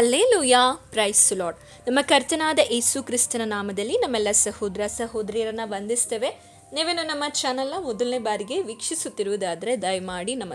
Alleluia price lord ನಮ್ಮ ಕರ್ತನಾದ ಯೇಸು ಕ್ರಿಸ್ತನ ನಾಮದಲ್ಲಿ ನಮ್ಮೆಲ್ಲ ಸಹೋದರ ಸಹೋದರಿಯರನ್ನ ವಂದಿಸ್ತೇವೆ. ನೀವೇನು ನಮ್ಮ ಚಾನಲ್ನ ಮೊದಲನೇ ಬಾರಿಗೆ ವೀಕ್ಷಿಸುತ್ತಿರುವುದಾದರೆ ದಯಮಾಡಿ ನಮ್ಮ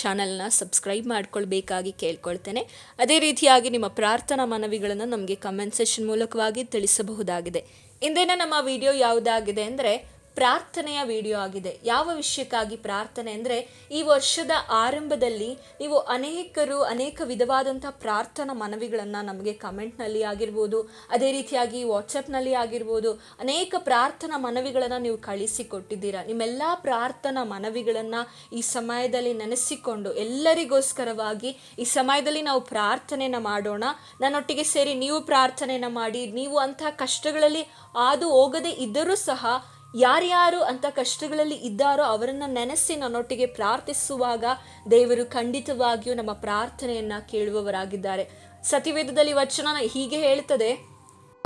ಚಾನಲ್ನ ಸಬ್ಸ್ಕ್ರೈಬ್ ಮಾಡ್ಕೊಳ್ಬೇಕಾಗಿ ಕೇಳ್ಕೊಳ್ತೇನೆ. ಅದೇ ರೀತಿಯಾಗಿ ನಿಮ್ಮ ಪ್ರಾರ್ಥನಾ ಮನವಿಗಳನ್ನು ನಮಗೆ ಕಮೆಂಟ್ ಸೆಷನ್ ಮೂಲಕವಾಗಿ ತಿಳಿಸಬಹುದಾಗಿದೆ. ಇಂದೇನ ನಮ್ಮ ವಿಡಿಯೋ ಯಾವುದಾಗಿದೆ ಅಂದರೆ ಪ್ರಾರ್ಥನೆಯ ವಿಡಿಯೋ ಆಗಿದೆ. ಯಾವ ವಿಷಯಕ್ಕಾಗಿ ಪ್ರಾರ್ಥನೆ ಅಂದರೆ ಈ ವರ್ಷದ ಆರಂಭದಲ್ಲಿ ನೀವು ಅನೇಕರು ಅನೇಕ ವಿಧವಾದಂಥ ಪ್ರಾರ್ಥನಾ ಮನವಿಗಳನ್ನು ನಮಗೆ ಕಮೆಂಟ್ನಲ್ಲಿ ಆಗಿರ್ಬೋದು, ಅದೇ ರೀತಿಯಾಗಿ ವಾಟ್ಸಪ್ನಲ್ಲಿ ಆಗಿರ್ಬೋದು, ಅನೇಕ ಪ್ರಾರ್ಥನಾ ಮನವಿಗಳನ್ನು ನೀವು ಕಳಿಸಿಕೊಟ್ಟಿದ್ದೀರಾ. ನಿಮ್ಮೆಲ್ಲ ಪ್ರಾರ್ಥನಾ ಮನವಿಗಳನ್ನು ಈ ಸಮಯದಲ್ಲಿ ನೆನೆಸಿಕೊಂಡು ಎಲ್ಲರಿಗೋಸ್ಕರವಾಗಿ ಈ ಸಮಯದಲ್ಲಿ ನಾವು ಪ್ರಾರ್ಥನೆಯನ್ನು ಮಾಡೋಣ. ನನ್ನೊಟ್ಟಿಗೆ ಸೇರಿ ನೀವು ಪ್ರಾರ್ಥನೆಯನ್ನು ಮಾಡಿ, ನೀವು ಅಂತಹ ಕಷ್ಟಗಳಲ್ಲಿ ಹಾದು ಹೋಗದೇ ಇದ್ದರೂ ಸಹ ಯಾರ್ಯಾರು ಅಂತ ಕಷ್ಟಗಳಲ್ಲಿ ಇದ್ದಾರೋ ಅವರನ್ನು ನೆನೆಸಿ ನನ್ನೊಟ್ಟಿಗೆ ಪ್ರಾರ್ಥಿಸುವಾಗ ದೇವರು ಖಂಡಿತವಾಗಿಯೂ ನಮ್ಮ ಪ್ರಾರ್ಥನೆಯನ್ನ ಕೇಳುವವರಾಗಿದ್ದಾರೆ. ಸತಿವೇದದಲ್ಲಿ ವಚನ ಹೀಗೆ ಹೇಳ್ತದೆ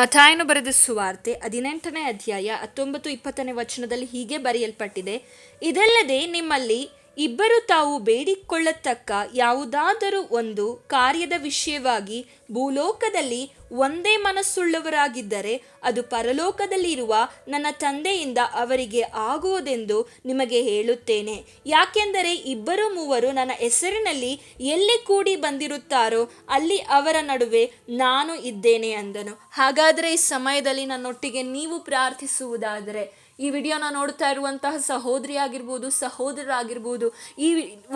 ಮಥಾಯನು ಬರೆದ ಸುವಾರ್ತೆ ಹದಿನೆಂಟನೇ ಅಧ್ಯಾಯ ಹತ್ತೊಂಬತ್ತು ಇಪ್ಪತ್ತನೇ ವಚನದಲ್ಲಿ ಹೀಗೆ ಬರೆಯಲ್ಪಟ್ಟಿದೆ. ಇದಲ್ಲದೆ ನಿಮ್ಮಲ್ಲಿ ಇಬ್ಬರು ತಾವು ಬೇಡಿಕೊಳ್ಳತಕ್ಕ ಯಾವುದಾದರೂ ಒಂದು ಕಾರ್ಯದ ವಿಷಯವಾಗಿ ಭೂಲೋಕದಲ್ಲಿ ಒಂದೇ ಮನಸ್ಸುಳ್ಳವರಾಗಿದ್ದರೆ ಅದು ಪರಲೋಕದಲ್ಲಿರುವ ನನ್ನ ತಂದೆಯಿಂದ ಅವರಿಗೆ ಆಗುವುದೆಂದು ನಿಮಗೆ ಹೇಳುತ್ತೇನೆ. ಯಾಕೆಂದರೆ ಇಬ್ಬರು ಮೂವರು ನನ್ನ ಹೆಸರಿನಲ್ಲಿ ಎಲ್ಲಿ ಕೂಡಿ ಬಂದಿರುತ್ತಾರೋ ಅಲ್ಲಿ ಅವರ ನಡುವೆ ನಾನು ಇದ್ದೇನೆ ಅಂದನು. ಹಾಗಾದರೆ ಈ ಸಮಯದಲ್ಲಿ ನನ್ನೊಟ್ಟಿಗೆ ನೀವು ಪ್ರಾರ್ಥಿಸುವುದಾದರೆ ಈ ವಿಡಿಯೋನ ನೋಡ್ತಾ ಇರುವಂತಹ ಸಹೋದರಿ ಆಗಿರ್ಬೋದು ಸಹೋದರರಾಗಿರ್ಬೋದು, ಈ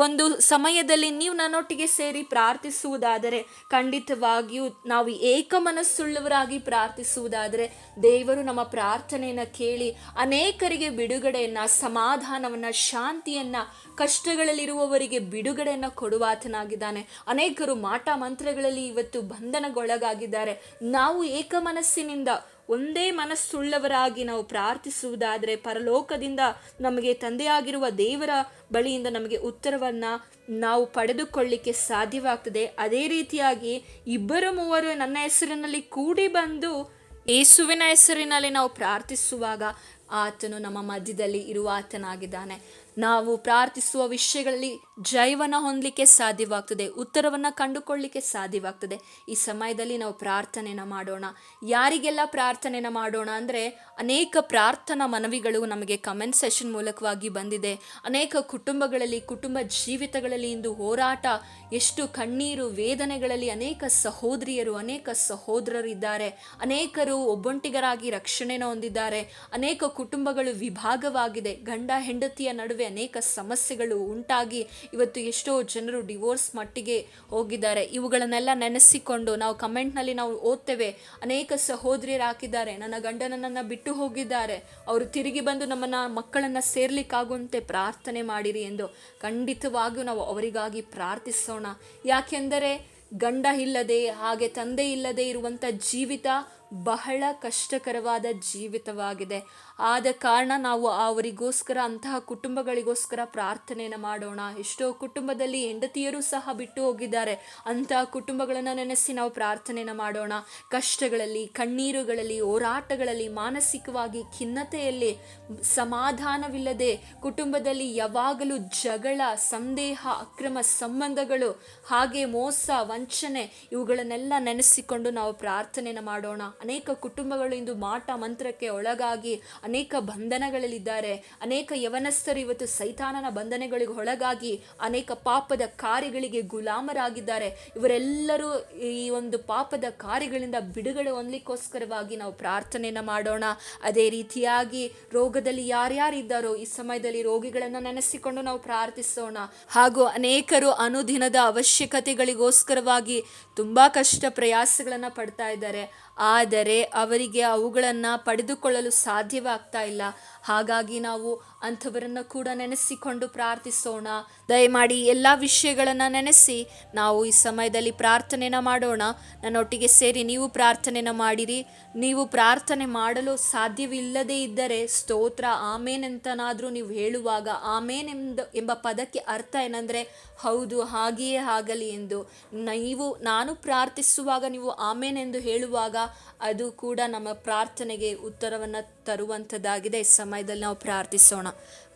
ಒಂದು ಸಮಯದಲ್ಲಿ ನೀವು ನನ್ನೊಟ್ಟಿಗೆ ಸೇರಿ ಪ್ರಾರ್ಥಿಸುವುದಾದರೆ ಖಂಡಿತವಾಗಿಯೂ ನಾವು ಏಕ ಮನಸ್ಸುಳ್ಳವರಾಗಿ ಪ್ರಾರ್ಥಿಸುವುದಾದರೆ ದೇವರು ನಮ್ಮ ಪ್ರಾರ್ಥನೆಯನ್ನು ಕೇಳಿ ಅನೇಕರಿಗೆ ಬಿಡುಗಡೆಯನ್ನು, ಸಮಾಧಾನವನ್ನು, ಶಾಂತಿಯನ್ನು, ಕಷ್ಟಗಳಲ್ಲಿರುವವರಿಗೆ ಬಿಡುಗಡೆಯನ್ನು ಕೊಡುವಾತನಾಗಿದ್ದಾನೆ ಅನೇಕರು ಮಾಟ ಮಂತ್ರಗಳಲ್ಲಿ ಇವತ್ತು ಬಂಧನಗೊಳಗಾಗಿದ್ದಾರೆ. ನಾವು ಏಕ ಮನಸ್ಸಿನಿಂದ ಒಂದೇ ಮನಸ್ಸುಳ್ಳವರಾಗಿ ನಾವು ಪ್ರಾರ್ಥಿಸುವುದಾದರೆ ಪರಲೋಕದಿಂದ ನಮಗೆ ತಂದೆಯಾಗಿರುವ ದೇವರ ಬಳಿಯಿಂದ ನಮಗೆ ಉತ್ತರವನ್ನು ನಾವು ಪಡೆದುಕೊಳ್ಳಿಕ್ಕೆ ಸಾಧ್ಯವಾಗ್ತದೆ. ಅದೇ ರೀತಿಯಾಗಿ ಇಬ್ಬರು ಮೂವರು ನನ್ನ ಹೆಸರಿನಲ್ಲಿ ಕೂಡಿ ಬಂದು ಯೇಸುವಿನ ಹೆಸರಿನಲ್ಲಿ ನಾವು ಪ್ರಾರ್ಥಿಸುವಾಗ ಆತನು ನಮ್ಮ ಮಧ್ಯದಲ್ಲಿ ಇರುವ ಆತನಾಗಿದ್ದಾನೆ ನಾವು ಪ್ರಾರ್ಥಿಸುವ ವಿಷಯಗಳಲ್ಲಿ ಜೈವನ ಹೊಂದಲಿಕ್ಕೆ ಸಾಧ್ಯವಾಗ್ತದೆ, ಉತ್ತರವನ್ನು ಕಂಡುಕೊಳ್ಳಲಿಕ್ಕೆ ಸಾಧ್ಯವಾಗ್ತದೆ. ಈ ಸಮಯದಲ್ಲಿ ನಾವು ಪ್ರಾರ್ಥನೆನ ಮಾಡೋಣ. ಯಾರಿಗೆಲ್ಲ ಪ್ರಾರ್ಥನೆನ ಮಾಡೋಣ ಅಂದರೆ ಅನೇಕ ಪ್ರಾರ್ಥನಾ ಮನವಿಗಳು ನಮಗೆ ಕಮೆಂಟ್ ಸೆಷನ್ ಮೂಲಕವಾಗಿ ಬಂದಿದೆ. ಅನೇಕ ಕುಟುಂಬಗಳಲ್ಲಿ, ಕುಟುಂಬ ಜೀವಿತಗಳಲ್ಲಿ ಇಂದು ಹೋರಾಟ, ಎಷ್ಟು ಕಣ್ಣೀರು ವೇದನೆಗಳಲ್ಲಿ ಅನೇಕ ಸಹೋದರಿಯರು, ಅನೇಕ ಸಹೋದರರಿದ್ದಾರೆ. ಅನೇಕರು ಒಬ್ಬೊಂಟಿಗರಾಗಿ ರಕ್ಷಣೆನ ಹೊಂದಿದ್ದಾರೆ. ಅನೇಕ ಕುಟುಂಬಗಳು ವಿಭಾಗವಾಗಿದೆ. ಗಂಡ, ಹೆಂಡತಿಯ ನಡುವೆ ಅನೇಕ ಸಮಸ್ಯೆಗಳು ಉಂಟಾಗಿ ಇವತ್ತು ಎಷ್ಟೋ ಜನರು ಡಿವೋರ್ಸ್ ಮಟ್ಟಿಗೆ ಹೋಗಿದ್ದಾರೆ. ಇವುಗಳನ್ನೆಲ್ಲ ನೆನೆಸಿಕೊಂಡು ನಾವು ಕಮೆಂಟ್ನಲ್ಲಿ ನಾವು ಓದ್ತೇವೆ. ಅನೇಕ ಸಹೋದರಿಯರು ಹಾಕಿದ್ದಾರೆ, ನನ್ನ ಗಂಡನನ್ನು ಬಿಟ್ಟು ಹೋಗಿದ್ದಾರೆ. ಅವರು ತಿರುಗಿ ಬಂದು ನಮ್ಮನ್ನು ಮಕ್ಕಳನ್ನು ಸೇರ್ಲಿಕ್ಕಾಗುವಂತೆ ಪ್ರಾರ್ಥನೆ ಮಾಡಿರಿ ಎಂದು ಖಂಡಿತವಾಗಿಯೂ ನಾವು ಅವರಿಗಾಗಿ ಪ್ರಾರ್ಥಿಸೋಣ. ಯಾಕೆಂದರೆ ಗಂಡ ಇಲ್ಲದೆ ಹಾಗೆ ತಂದೆ ಇಲ್ಲದೆ ಇರುವಂಥ ಜೀವಿತ ಬಹಳ ಕಷ್ಟಕರವಾದ ಜೀವಿತವಾಗಿದೆ. ಆದ ಕಾರಣ ನಾವು ಅವರಿಗೋಸ್ಕರ, ಅಂತಹ ಕುಟುಂಬಗಳಿಗೋಸ್ಕರ ಪ್ರಾರ್ಥನೆಯನ್ನು ಮಾಡೋಣ. ಎಷ್ಟೋ ಕುಟುಂಬದಲ್ಲಿ ಹೆಂಡತಿಯರು ಸಹ ಬಿಟ್ಟು ಹೋಗಿದ್ದಾರೆ. ಅಂತಹ ಕುಟುಂಬಗಳನ್ನು ನೆನೆಸಿ ನಾವು ಪ್ರಾರ್ಥನೆಯನ್ನು ಮಾಡೋಣ. ಕಷ್ಟಗಳಲ್ಲಿ, ಕಣ್ಣೀರುಗಳಲ್ಲಿ, ಹೋರಾಟಗಳಲ್ಲಿ, ಮಾನಸಿಕವಾಗಿ, ಖಿನ್ನತೆಯಲ್ಲಿ ಸಮಾಧಾನವಿಲ್ಲದೆ ಕುಟುಂಬದಲ್ಲಿ ಯಾವಾಗಲೂ ಜಗಳ, ಸಂದೇಹ, ಅಕ್ರಮ ಸಂಬಂಧಗಳು, ಹಾಗೆ ಮೋಸ, ವಂಚನೆ ಇವುಗಳನ್ನೆಲ್ಲ ನೆನೆಸಿಕೊಂಡು ನಾವು ಪ್ರಾರ್ಥನೆಯನ್ನು ಮಾಡೋಣ. ಅನೇಕ ಕುಟುಂಬಗಳು ಇಂದು ಮಾಟ ಮಂತ್ರಕ್ಕೆ ಒಳಗಾಗಿ ಅನೇಕ ಬಂಧನಗಳಲ್ಲಿದ್ದಾರೆ. ಅನೇಕ ಯವನಸ್ಥರು ಇವತ್ತು ಸೈತಾನನ ಬಂಧನಗಳಿಗೆ ಒಳಗಾಗಿ ಅನೇಕ ಪಾಪದ ಕಾರ್ಯಗಳಿಗೆ ಗುಲಾಮರಾಗಿದ್ದಾರೆ. ಇವರೆಲ್ಲರೂ ಈ ಒಂದು ಪಾಪದ ಕಾರ್ಯಗಳಿಂದ ಬಿಡುಗಡೆ ಹೊಂದಲಿಕ್ಕೋಸ್ಕರವಾಗಿ ನಾವು ಪ್ರಾರ್ಥನೆಯನ್ನು ಮಾಡೋಣ. ಅದೇ ರೀತಿಯಾಗಿ ರೋಗದಲ್ಲಿ ಯಾರ್ಯಾರಿದ್ದಾರೋ ಈ ಸಮಯದಲ್ಲಿ ರೋಗಿಗಳನ್ನು ನೆನೆಸಿಕೊಂಡು ನಾವು ಪ್ರಾರ್ಥಿಸೋಣ. ಹಾಗೂ ಅನೇಕರು ಅನುದಿನದ ಅವಶ್ಯಕತೆಗಳಿಗೋಸ್ಕರವಾಗಿ ತುಂಬ ಕಷ್ಟ ಪ್ರಯಾಸಗಳನ್ನು ಪಡ್ತಾ ಇದ್ದಾರೆ. ಆದರೆ ಅವರಿಗೆ ಅವುಗಳನ್ನು ಪಡೆದುಕೊಳ್ಳಲು ಸಾಧ್ಯವಾಗ್ತಾ ಇಲ್ಲ. ಹಾಗಾಗಿ ನಾವು ಅಂಥವರನ್ನು ಕೂಡ ನೆನೆಸಿಕೊಂಡು ಪ್ರಾರ್ಥಿಸೋಣ. ದಯಮಾಡಿ ಎಲ್ಲ ವಿಷಯಗಳನ್ನು ನೆನೆಸಿ ನಾವು ಈ ಸಮಯದಲ್ಲಿ ಪ್ರಾರ್ಥನೆನ ಮಾಡೋಣ. ನನ್ನೊಟ್ಟಿಗೆ ಸೇರಿ ನೀವು ಪ್ರಾರ್ಥನೆನ ಮಾಡಿರಿ. ನೀವು ಪ್ರಾರ್ಥನೆ ಮಾಡಲು ಸಾಧ್ಯವಿಲ್ಲದೇ ಇದ್ದರೆ ಸ್ತೋತ್ರ ಆಮೇನೆಂತನಾದರೂ ನೀವು ಹೇಳುವಾಗ ಆಮೇನ್ ಎಂದ, ಎಂಬ ಪದಕ್ಕೆ ಅರ್ಥ ಏನಂದರೆ ಹೌದು, ಹಾಗೆಯೇ ಆಗಲಿ ಎಂದು. ನೀವು, ನಾನು ಪ್ರಾರ್ಥಿಸುವಾಗ ನೀವು ಆಮೇನೆಂದು ಹೇಳುವಾಗ ಅದು ಕೂಡ ನಮ್ಮ ಪ್ರಾರ್ಥನೆಗೆ ಉತ್ತರವನ್ನು ತರುವಂಥದ್ದಾಗಿದೆ ಈ ಸಮಯದಲ್ಲಿ ನಾವು ಪ್ರಾರ್ಥಿಸೋಣ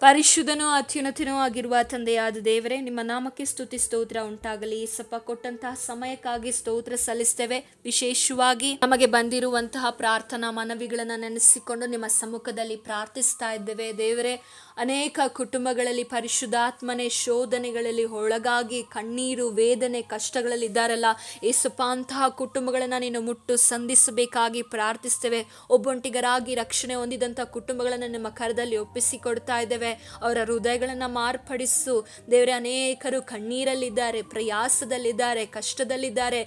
ಪರಿಶುದ್ಧನೂ ಅತ್ಯುನ್ನತನೂ ಆಗಿರುವ ತಂದೆಯಾದ ದೇವರೇ, ನಿಮ್ಮ ನಾಮಕ್ಕೆ ಸ್ತುತಿ, ಸ್ತೋತ್ರ ಉಂಟಾಗಲಿ. ಸಪ ಕೊಟ್ಟಂತಹ ಸಮಯಕ್ಕಾಗಿ ಸ್ತೋತ್ರ ಸಲ್ಲಿಸ್ತೇವೆ. ವಿಶೇಷವಾಗಿ ನಮಗೆ ಬಂದಿರುವಂತಹ ಪ್ರಾರ್ಥನಾ ಮನವಿಗಳನ್ನು ನೆನೆಸಿಕೊಂಡು ನಿಮ್ಮ ಸಮ್ಮುಖದಲ್ಲಿ ಪ್ರಾರ್ಥಿಸ್ತಾ ಇದ್ದೇವೆ. ದೇವರೇ, ಅನೇಕ ಕುಟುಂಬಗಳಲ್ಲಿ ಪರಿಶುದ್ಧಾತ್ಮನೆ ಶೋಧನೆಗಳಲ್ಲಿ ಒಳಗಾಗಿ ಕಣ್ಣೀರು, ವೇದನೆ, ಕಷ್ಟಗಳಲ್ಲಿ ಇದ್ದಾರಲ್ಲ. ಏಸಪ್ಪ, ಅಂತಹ ಕುಟುಂಬಗಳನ್ನು ನೀನು ಮುಟ್ಟು ಸಂಧಿಸಬೇಕಾಗಿ ಪ್ರಾರ್ಥಿಸ್ತೇವೆ. ಒಬ್ಬೊಂಟಿಗರಾಗಿ ರಕ್ಷಣೆ ಹೊಂದಿದಂಥ ಕುಟುಂಬಗಳನ್ನು ನಿಮ್ಮ ಕರದಲ್ಲಿ ಒಪ್ಪಿಸಿಕೊಡ್ತಾ ಇದ್ದೇವೆ. ಅವರ ಹೃದಯಗಳನ್ನು ಮಾರ್ಪಡಿಸು. ದೇವರೇ, ಅನೇಕರು ಕಣ್ಣೀರಲ್ಲಿದ್ದಾರೆ, ಪ್ರಯಾಸದಲ್ಲಿದ್ದಾರೆ, ಕಷ್ಟದಲ್ಲಿದ್ದಾರೆ.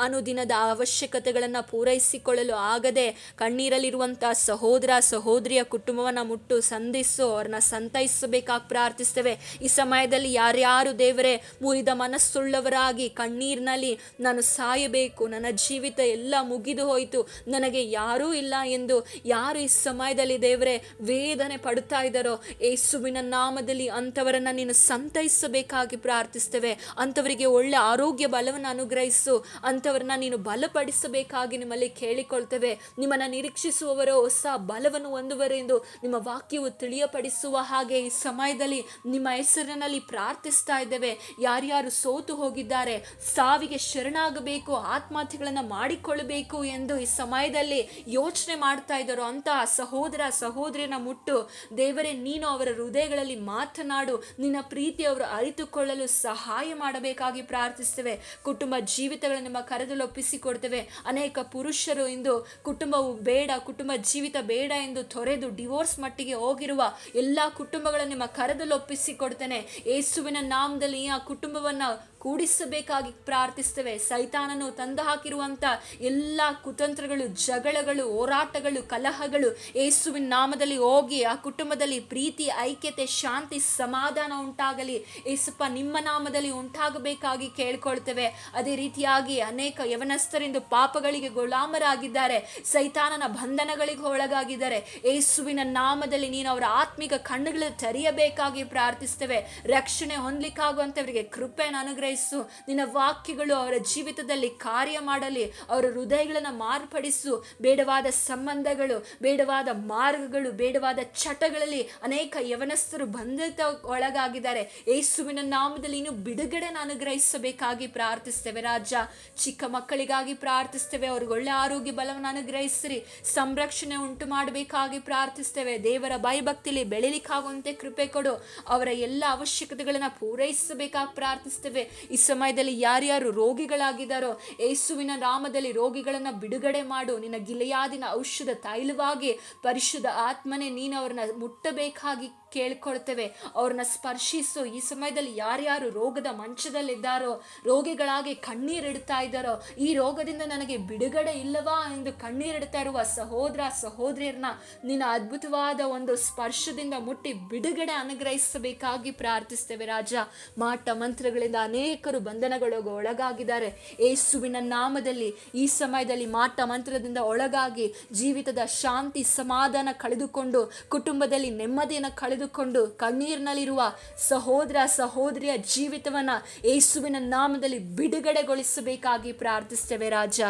ಅನುದಿನದ ಅವಶ್ಯಕತೆಗಳನ್ನು ಪೂರೈಸಿಕೊಳ್ಳಲು ಆಗದೆ ಕಣ್ಣೀರಲ್ಲಿರುವಂಥ ಸಹೋದರ, ಸಹೋದರಿಯ ಕುಟುಂಬವನ್ನು ಮುಟ್ಟು ಸಂಧಿಸು. ಅವ್ರನ್ನ ಸಂತೈಸಬೇಕಾಗಿ ಪ್ರಾರ್ಥಿಸ್ತೇವೆ. ಈ ಸಮಯದಲ್ಲಿ ಯಾರ್ಯಾರು ದೇವರೇ, ಮುರಿದ ಮನಸ್ಸುಳ್ಳವರಾಗಿ ಕಣ್ಣೀರಿನಲ್ಲಿ ನಾನು ಸಾಯಬೇಕು, ನನ್ನ ಜೀವಿತ ಎಲ್ಲ ಮುಗಿದು ಹೋಯಿತು, ನನಗೆ ಯಾರೂ ಇಲ್ಲ ಎಂದು ಯಾರು ಈ ಸಮಯದಲ್ಲಿ ದೇವರೇ ವೇದನೆ ಪಡುತ್ತಾ ಇದ್ದಾರೋ ಯೇಸುವಿನ ನಾಮದಲ್ಲಿ ಅಂಥವರನ್ನು ನೀನು ಸಂತೈಸಬೇಕಾಗಿ ಪ್ರಾರ್ಥಿಸ್ತೇವೆ. ಅಂಥವರಿಗೆ ಒಳ್ಳೆ ಆರೋಗ್ಯ ಬಲವನ್ನು ಅನುಗ್ರಹಿಸು. ಅಂಥವ್ರನ್ನ ನೀನು ಬಲಪಡಿಸಬೇಕಾಗಿ ನಿಮ್ಮಲ್ಲಿ ಕೇಳಿಕೊಳ್ತೇವೆ. ನಿಮ್ಮನ್ನು ನಿರೀಕ್ಷಿಸುವವರು ಹೊಸ ಬಲವನ್ನು ಹೊಂದುವರೆಂದು ನಿಮ್ಮ ವಾಕ್ಯವು ತಿಳಿಯಪಡಿಸುವ ಹಾಗೆ ಈ ಸಮಯದಲ್ಲಿ ನಿಮ್ಮ ಹೆಸರಿನಲ್ಲಿ ಪ್ರಾರ್ಥಿಸ್ತಾ ಇದ್ದೇವೆ. ಯಾರ್ಯಾರು ಸೋತು ಹೋಗಿದ್ದಾರೆ, ಸಾವಿಗೆ ಶರಣಾಗಬೇಕು ಆತ್ಮಹತ್ಯೆಗಳನ್ನು ಮಾಡಿಕೊಳ್ಳಬೇಕು ಎಂದು ಈ ಸಮಯದಲ್ಲಿ ಯೋಚನೆ ಮಾಡ್ತಾ ಇದ್ದಾರೋ ಅಂತಹ ಸಹೋದರ ಸಹೋದರಿಯನ ಮುಟ್ಟು ದೇವರೇ, ನೀನು ಅವರ ಹೃದಯಗಳಲ್ಲಿ ಮಾತನಾಡು, ನಿನ್ನ ಪ್ರೀತಿ ಅವರು ಅರಿತುಕೊಳ್ಳಲು ಸಹಾಯ ಮಾಡಬೇಕಾಗಿ ಪ್ರಾರ್ಥಿಸ್ತೇವೆ ಕುಟುಂಬ ಜೀವಿತಗಳನ್ನು ನಿಮ್ಮ ಕರೆದಲ್ಲಿ ಒಪ್ಪಿಸಿಕೊಡ್ತೇವೆ. ಅನೇಕ ಪುರುಷರು ಇಂದು ಕುಟುಂಬವು ಬೇಡ, ಕುಟುಂಬ ಜೀವಿತ ಬೇಡ ಎಂದು ತೊರೆದು ಡಿವೋರ್ಸ್ ಮಟ್ಟಿಗೆ ಹೋಗಿರುವ ಎಲ್ಲ ಕುಟುಂಬಗಳನ್ನು ನಿಮ್ಮ ಕರೆದಲ್ಲಿ ಒಪ್ಪಿಸಿಕೊಡ್ತೇನೆ. ಯೇಸುವಿನ ನಾಮದಲ್ಲಿ ಆ ಕುಟುಂಬವನ್ನು ಕೂಡಿಸಬೇಕಾಗಿ ಪ್ರಾರ್ಥಿಸ್ತೇವೆ. ಸೈತಾನನು ತಂದು ಹಾಕಿರುವಂಥ ಎಲ್ಲ ಕುತಂತ್ರಗಳು, ಜಗಳಗಳು, ಹೋರಾಟಗಳು, ಕಲಹಗಳು ಯೇಸುವಿನ ನಾಮದಲ್ಲಿ ಹೋಗಿ ಆ ಕುಟುಂಬದಲ್ಲಿ ಪ್ರೀತಿ, ಐಕ್ಯತೆ, ಶಾಂತಿ, ಸಮಾಧಾನ ಉಂಟಾಗಲಿ. ಏಸಪ್ಪ, ನಿಮ್ಮ ನಾಮದಲ್ಲಿ ಉಂಟಾಗಬೇಕಾಗಿ ಕೇಳ್ಕೊಳ್ತೇವೆ. ಅದೇ ರೀತಿಯಾಗಿ ಅನೇಕ ಯವನಸ್ಥರಿಂದ ಪಾಪಗಳಿಗೆ ಗುಲಾಮರಾಗಿದ್ದಾರೆ. ಸೈತಾನನ ಬಂಧನಗಳಿಗೆ ಒಳಗಾಗಿದ್ದಾರೆ. ಯೇಸುವಿನ ನಾಮದಲ್ಲಿ ನೀನು ಅವರ ಆತ್ಮಿಕ ಕಣ್ಣುಗಳು ತೆರೆಯಬೇಕಾಗಿ ಪ್ರಾರ್ಥಿಸ್ತೇವೆ. ರಕ್ಷಣೆ ಹೊಂದಲಿಕ್ಕಾಗುವಂಥವರಿಗೆ ಕೃಪೆಯನ್ನು ಅನುಗ್ರಹಿಸು ನಿನ್ನ ವಾಕ್ಯಗಳು ಅವರ ಜೀವಿತದಲ್ಲಿ ಕಾರ್ಯ ಮಾಡಲಿ. ಅವರ ಹೃದಯಗಳನ್ನು ಮಾರ್ಪಡಿಸು. ಬೇಡವಾದ ಸಂಬಂಧಗಳು, ಬೇಡವಾದ ಮಾರ್ಗಗಳು, ಬೇಡವಾದ ಚಟಗಳಲ್ಲಿ ಅನೇಕ ಯವನಸ್ಥರು ಬಂಧಿತ ಒಳಗಾಗಿದ್ದಾರೆ. ಯೇಸುವಿನ ನಾಮದಲ್ಲಿ ಇನ್ನು ಬಿಡುಗಡೆನ ಅನುಗ್ರಹಿಸಬೇಕಾಗಿ ಪ್ರಾರ್ಥಿಸ್ತೇವೆ ರಾಜ. ಚಿಕ್ಕ ಮಕ್ಕಳಿಗಾಗಿ ಪ್ರಾರ್ಥಿಸ್ತೇವೆ ಅವ್ರಿಗೆ ಒಳ್ಳೆ ಆರೋಗ್ಯ ಬಲವನ್ನು ಅನುಗ್ರಹಿಸ್ರಿ. ಸಂರಕ್ಷಣೆ ಉಂಟು ಮಾಡಬೇಕಾಗಿ ಪ್ರಾರ್ಥಿಸ್ತೇವೆ ದೇವರ ಭಯಭಕ್ತಿಲಿ ಬೆಳಿಲಿಕ್ಕಾಗುವಂತೆ ಕೃಪೆ ಕೊಡು. ಅವರ ಎಲ್ಲ ಅವಶ್ಯಕತೆಗಳನ್ನು ಪೂರೈಸಬೇಕಾಗಿ ಪ್ರಾರ್ಥಿಸ್ತೇವೆ ಈ ಸಮಯದಲ್ಲಿ ಯಾರ್ಯಾರು ರೋಗಿಗಳಾಗಿದ್ದಾರೋ, ಯೇಸುವಿನ ನಾಮದಲ್ಲಿ ರೋಗಿಗಳನ್ನು ಬಿಡುಗಡೆ ಮಾಡು. ನಿನ್ನ ಗಿಲೆಯಾದಿನ ಔಷಧ ತೈಲವಾಗಿ ಪರಿಶುದ್ಧ ಆತ್ಮನೇ ನೀನು ಅವ್ರನ್ನ ಮುಟ್ಟಬೇಕಾಗಿ ಕೇಳ್ಕೊಳ್ತೇವೆ. ಅವ್ರನ್ನ ಸ್ಪರ್ಶಿಸು. ಈ ಸಮಯದಲ್ಲಿ ಯಾರ್ಯಾರು ರೋಗದ ಮಂಚದಲ್ಲಿದ್ದಾರೋ, ರೋಗಿಗಳಾಗಿ ಕಣ್ಣೀರಿಡ್ತಾ ಇದ್ದಾರೋ, ಈ ರೋಗದಿಂದ ನನಗೆ ಬಿಡುಗಡೆ ಇಲ್ಲವಾ ಎಂದು ಕಣ್ಣೀರಿಡ್ತಾ ಇರುವ ಸಹೋದರ, ಸಹೋದರಿಯರನ್ನ ನಿನ್ನ ಅದ್ಭುತವಾದ ಒಂದು ಸ್ಪರ್ಶದಿಂದ ಮುಟ್ಟಿ ಬಿಡುಗಡೆ ಅನುಗ್ರಹಿಸಬೇಕಾಗಿ ಪ್ರಾರ್ಥಿಸ್ತೇವೆ ರಾಜ. ಮಾಟ ಮಂತ್ರಗಳಿಂದ ಅನೇಕರು ಬಂಧನಗಳಿಗೆ ಒಳಗಾಗಿದ್ದಾರೆ. ಯೇಸುವಿನ ನಾಮದಲ್ಲಿ, ಈ ಸಮಯದಲ್ಲಿ ಮಾಟ ಮಂತ್ರದಿಂದ ಒಳಗಾಗಿ ಜೀವಿತದ ಶಾಂತಿ, ಸಮಾಧಾನ ಕಳೆದುಕೊಂಡು ಕುಟುಂಬದಲ್ಲಿ ನೆಮ್ಮದಿಯನ್ನು ಕಳೆದುಕೊಂಡು ಕಣ್ಣೀರಿನಲ್ಲಿರುವ ಸಹೋದರ ಸಹೋದರಿಯ ಜೀವಿತವನ್ನು ಯೇಸುವಿನ ನಾಮದಲ್ಲಿ ಬಿಡುಗಡೆಗೊಳಿಸಬೇಕಾಗಿ ಪ್ರಾರ್ಥಿಸ್ತೇವೆ ರಾಜ.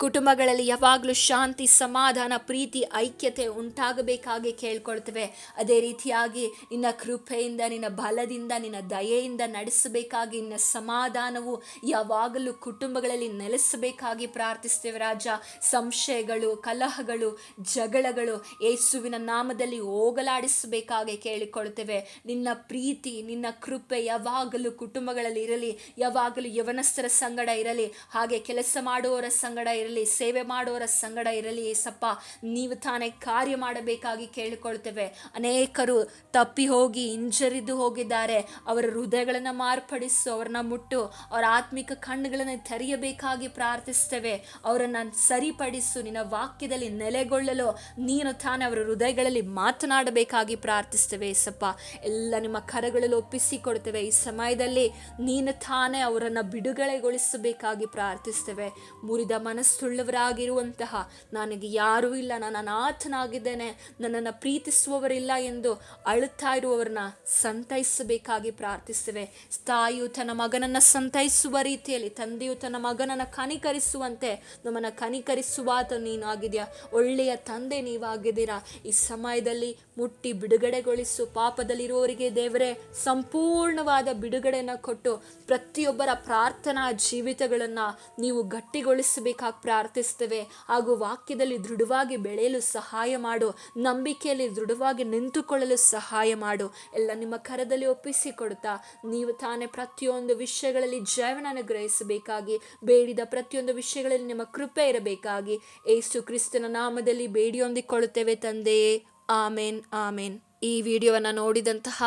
ಕುಟುಂಬಗಳಲ್ಲಿ ಯಾವಾಗಲೂ ಶಾಂತಿ, ಸಮಾಧಾನ, ಪ್ರೀತಿ, ಐಕ್ಯತೆ ಉಂಟಾಗಬೇಕಾಗಿ ಕೇಳ್ಕೊಳ್ತೇವೆ. ಅದೇ ರೀತಿಯಾಗಿ ನಿನ್ನ ಕೃಪೆಯಿಂದ, ನಿನ್ನ ಬಲದಿಂದ, ನಿನ್ನ ದಯೆಯಿಂದ ನಡೆಸಬೇಕಾಗಿ, ನಿನ್ನ ಸಮಾಧಾನವು ಯಾವಾಗಲೂ ಕುಟುಂಬಗಳಲ್ಲಿ ನೆಲೆಸಬೇಕಾಗಿ ಪ್ರಾರ್ಥಿಸ್ತೇವೆ ರಾಜ. ಸಂಶಯಗಳು, ಕಲಹಗಳು, ಜಗಳಗಳು ಯೇಸುವಿನ ನಾಮದಲ್ಲಿ ಹೋಗಲಾಡಿಸಬೇಕಾಗಿ ಕೇಳಿಕೊಳ್ತೇವೆ. ನಿನ್ನ ಪ್ರೀತಿ, ನಿನ್ನ ಕೃಪೆ ಯಾವಾಗಲೂ ಕುಟುಂಬಗಳಲ್ಲಿ ಇರಲಿ. ಯಾವಾಗಲೂ ಯವನಸ್ಥರ ಸಂಗಡ ಇರಲಿ. ಹಾಗೆ ಕೆಲಸ ಮಾಡುವವರ ಸಂಗಡ ಇರಲಿ. ಸೇವೆ ಮಾಡುವವರ ಸಂಗಡ ಇರಲಿ, ಏಸಪ್ಪ, ನೀವು ತಾನೇ ಕಾರ್ಯ ಮಾಡಬೇಕಾಗಿ ಕೇಳಿಕೊಳ್ತೇವೆ. ಅನೇಕರು ತಪ್ಪಿ ಹೋಗಿ, ಹಿಂಜರಿದು ಹೋಗಿದ್ದಾರೆ. ಅವರ ಹೃದಯಗಳನ್ನು ಮಾರ್ಪಡಿಸು, ಅವ್ರನ್ನ ಮುಟ್ಟು, ಅವರ ಆತ್ಮಿಕ ಕಣ್ಣುಗಳನ್ನು ತೆರೆಯಬೇಕಾಗಿ ಪ್ರಾರ್ಥಿಸ್ತೇವೆ. ಅವರನ್ನು ಸರಿಪಡಿಸು, ನಿನ್ನ ವಾಕ್ಯದಲ್ಲಿ ನೆಲೆಗೊಳ್ಳಲು ನೀನು ತಾನೇ ಅವರ ಹೃದಯಗಳಲ್ಲಿ ಮಾತನಾಡಬೇಕಾಗಿ ಪ್ರಾರ್ಥಿಸ್ತೇವೆ, ಏಸಪ್ಪ. ಎಲ್ಲ ನಿಮ್ಮ ಕರಗಳಲ್ಲಿ ಒಪ್ಪಿಸಿಕೊಡ್ತೇವೆ ಈ ಸಮಯದಲ್ಲಿ ನೀನು ತಾನೇ ಅವರನ್ನು ಬಿಡುಗಡೆಗೊಳಿಸಬೇಕಾಗಿ ಪ್ರಾರ್ಥಿಸ್ತೇವೆ. ಮುರಿದ ಮನಸ್ಸು ಯೇಸುಕ್ರಿಸ್ತುಳ್ಳವರಾಗಿರುವಂತಹ ನನಗೆ ಯಾರೂ ಇಲ್ಲ, ನಾನು ಅನಾಥನಾಗಿದ್ದೇನೆ, ನನ್ನನ್ನು ಪ್ರೀತಿಸುವವರಿಲ್ಲ ಎಂದು ಅಳುತ್ತಾ ಇರುವವರನ್ನ ಸಂತೈಸಬೇಕಾಗಿ ಪ್ರಾರ್ಥಿಸ್ತೇವೆ ತಾಯಿಯು ತನ್ನ ಮಗನನ್ನು ಸಂತೈಸುವ ರೀತಿಯಲ್ಲಿ, ತಂದೆಯು ತನ್ನ ಮಗನನ್ನು ಕನಿಕರಿಸುವಂತೆ ನಮ್ಮನ್ನು ಕನಿಕರಿಸುವಾತ ನೀನಾಗಿದೆಯಾ? ಒಳ್ಳೆಯ ತಂದೆ ನೀವಾಗಿದ್ದೀರಾ? ಈ ಸಮಯದಲ್ಲಿ ಮುಟ್ಟಿ ಬಿಡುಗಡೆಗೊಳಿಸು. ಪಾಪದಲ್ಲಿರುವವರಿಗೆ ದೇವರೇ, ಸಂಪೂರ್ಣವಾದ ಬಿಡುಗಡೆಯನ್ನು ಕೊಟ್ಟು ಪ್ರತಿಯೊಬ್ಬರ ಪ್ರಾರ್ಥನಾ ಜೀವಿತಗಳನ್ನು ನೀವು ಗಟ್ಟಿಗೊಳಿಸಬೇಕಾಗಿ ಪ್ರಾರ್ಥಿಸ್ತೇವೆ ಹಾಗೂ ವಾಕ್ಯದಲ್ಲಿ ದೃಢವಾಗಿ ಬೆಳೆಯಲು ಸಹಾಯ ಮಾಡು. ನಂಬಿಕೆಯಲ್ಲಿ ದೃಢವಾಗಿ ನಿಂತುಕೊಳ್ಳಲು ಸಹಾಯ ಮಾಡು. ಎಲ್ಲ ನಿಮ್ಮ ಕರದಲ್ಲಿ ಒಪ್ಪಿಸಿಕೊಡುತ್ತಾ. ನೀವು ತಾನೇ ಪ್ರತಿಯೊಂದು ವಿಷಯಗಳಲ್ಲಿ ಜೀವನ ಗ್ರಹಿಸಬೇಕಾಗಿ ಬೇಡಿದ ಪ್ರತಿಯೊಂದು ವಿಷಯಗಳಲ್ಲಿ ನಿಮ್ಮ ಕೃಪೆ ಇರಬೇಕಾಗಿ. ಏಸು ಕ್ರಿಸ್ತನ ನಾಮದಲ್ಲಿ ಬೇಡಿಯೊಂದಿಕೊಳ್ಳುತ್ತೇವೆ ತಂದೆಯೇ. ಆಮೇನ್ ಆಮೇನ್. ಈ ವಿಡಿಯೋವನ್ನು ನೋಡಿದಂತಹ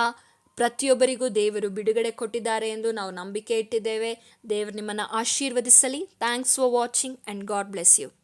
ಪ್ರತಿಯೊಬ್ಬರಿಗೂ ದೇವರು ಬಿಡುಗಡೆ ಕೊಟ್ಟಿದ್ದಾರೆ ಎಂದು ನಾವು ನಂಬಿಕೆ ಇಟ್ಟಿದ್ದೇವೆ. ದೇವರು ನಿಮ್ಮನ್ನು ಆಶೀರ್ವದಿಸಲಿ. Thanks for watching and God bless you